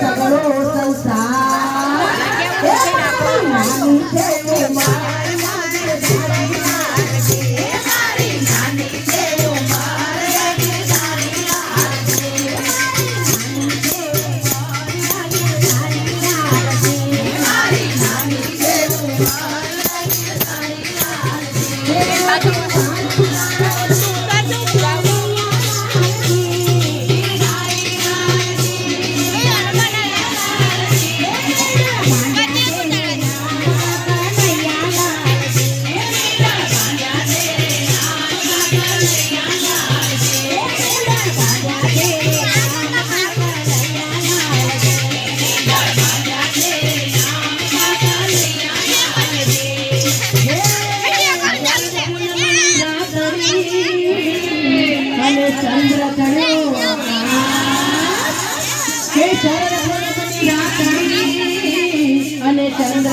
સગળો સંસાર.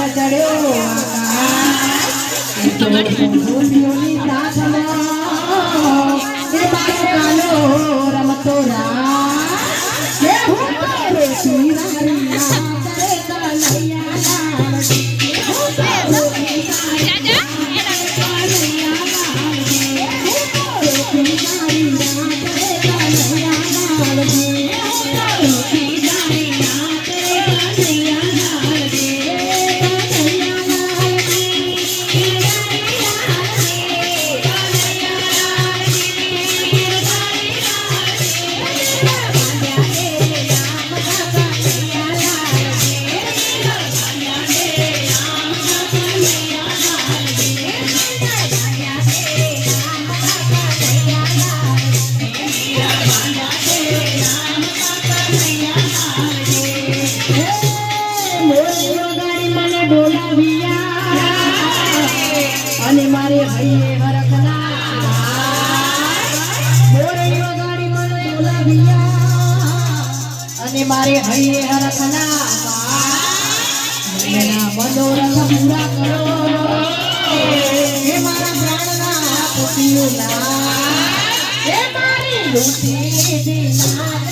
ચડ્યો આકાશ રમતો રા તારે હૈયે હરખના મેના મનોરથ પૂરા કરો. હે મારા પ્રાણના પોતીઓના. હે મારી લૂટી દીના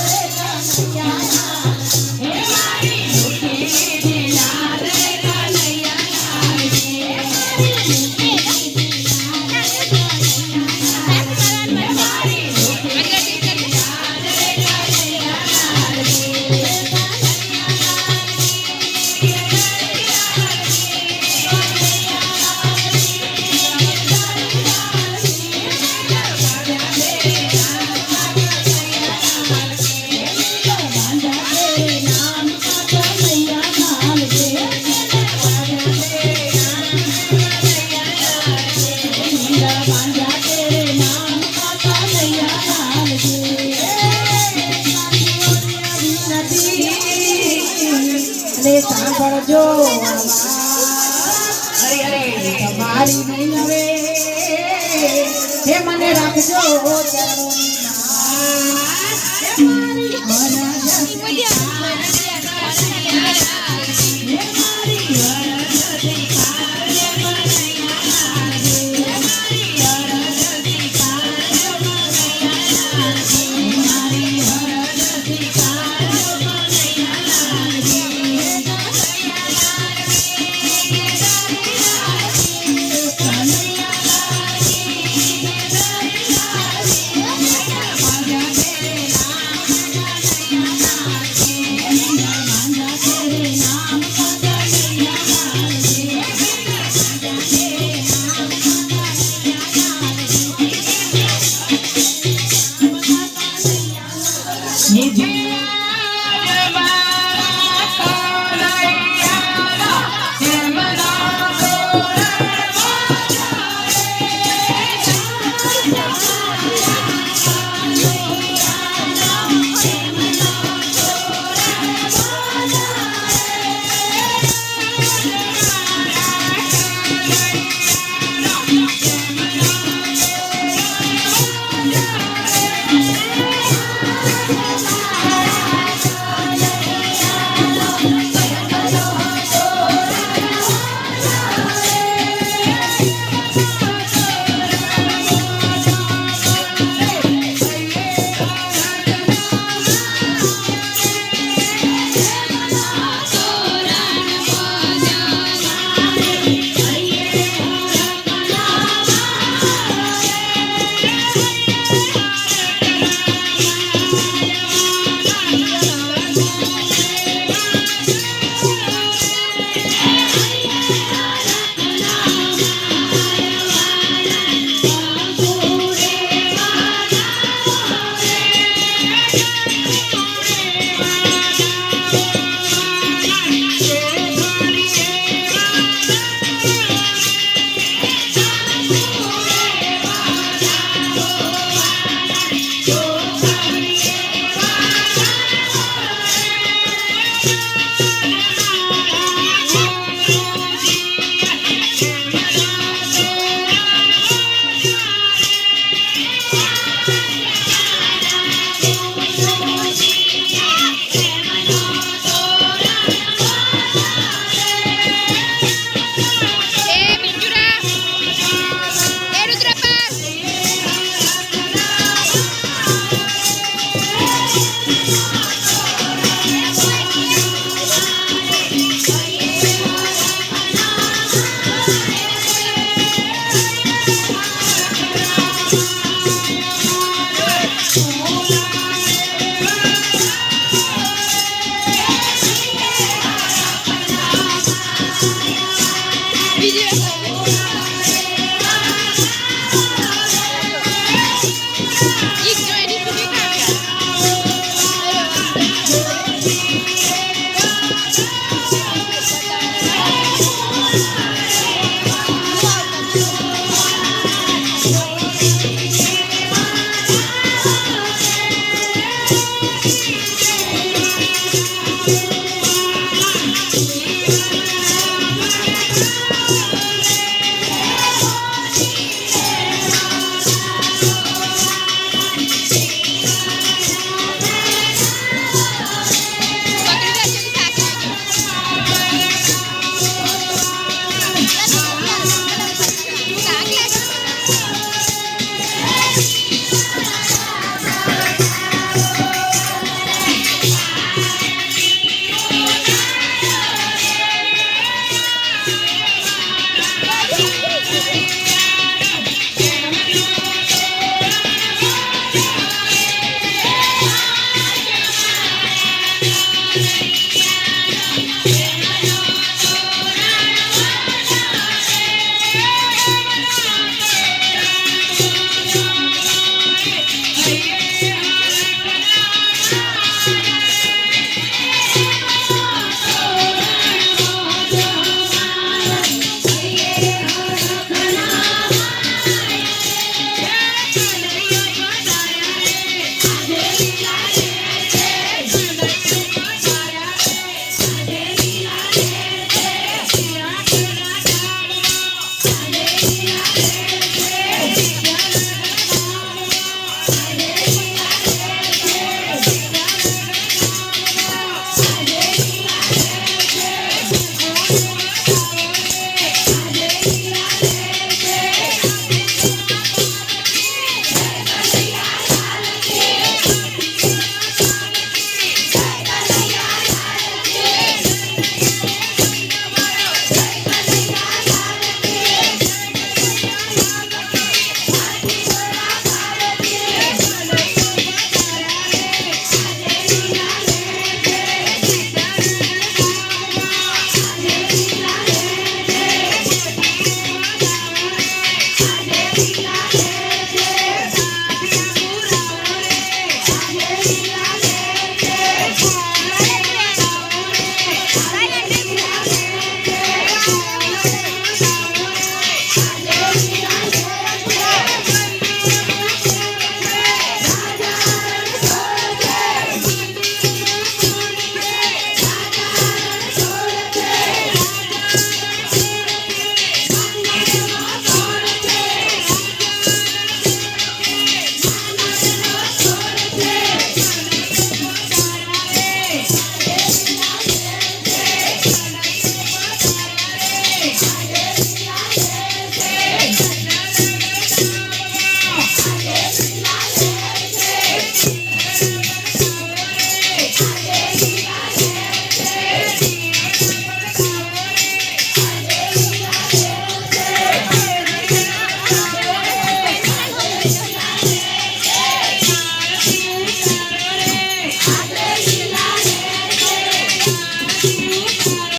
કરજો. તમારી નહીં હવે મને રાખજો ચરણોની Yeah. Yeah.